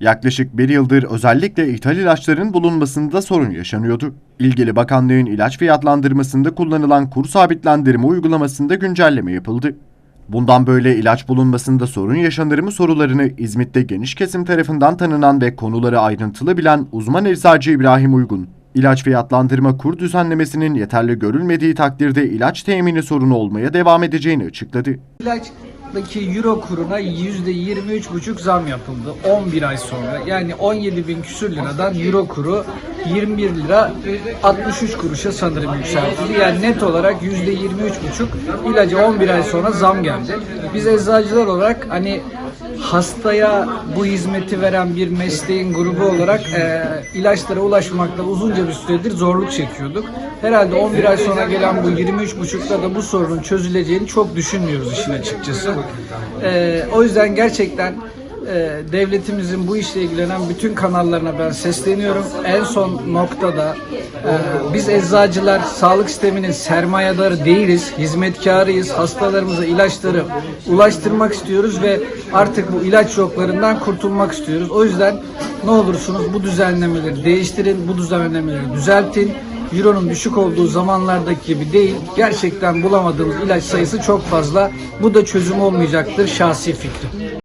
Yaklaşık bir yıldır özellikle ithal ilaçların bulunmasında sorun yaşanıyordu. İlgili bakanlığın ilaç fiyatlandırmasında kullanılan kur sabitlendirme uygulamasında güncelleme yapıldı. Bundan böyle ilaç bulunmasında sorun yaşanır mı sorularını İzmit'te geniş kesim tarafından tanınan ve konuları ayrıntılı bilen uzman eczacı İbrahim Uygun, ilaç fiyatlandırma kur düzenlemesinin yeterli görülmediği takdirde ilaç temini sorunu olmaya devam edeceğini açıkladı. İlaçtaki euro kuruna %23,5 zam yapıldı 11 ay sonra. Yani 17 bin küsür liradan euro kuru 21 lira 63 kuruşa sanırım yükseltildi. Yani net olarak %23,5 ilacı 11 ay sonra zam geldi. Biz eczacılar olarak hani hastaya bu hizmeti veren bir mesleğin grubu olarak e, ilaçlara ulaşmakta uzunca bir süredir zorluk çekiyorduk. Herhalde 11 ay sonra gelen bu 23.5'da da bu sorunun çözüleceğini çok düşünmüyoruz işin açıkçası. E, o yüzden gerçekten e, devletimizin bu işle ilgilenen bütün kanallarına ben sesleniyorum. En son noktada e, biz eczacılar sağlık sisteminin sermayedarı değiliz, hizmetkarıyız. Hastalarımıza ilaçları ulaştırmak istiyoruz ve artık bu ilaç yoklarından kurtulmak istiyoruz. O yüzden ne olursunuz bu düzenlemeleri değiştirin, bu düzenlemeleri düzeltin. Euro'nun düşük olduğu zamanlardaki gibi değil. Gerçekten bulamadığımız ilaç sayısı çok fazla. Bu da çözüm olmayacaktır şahsi fikrim.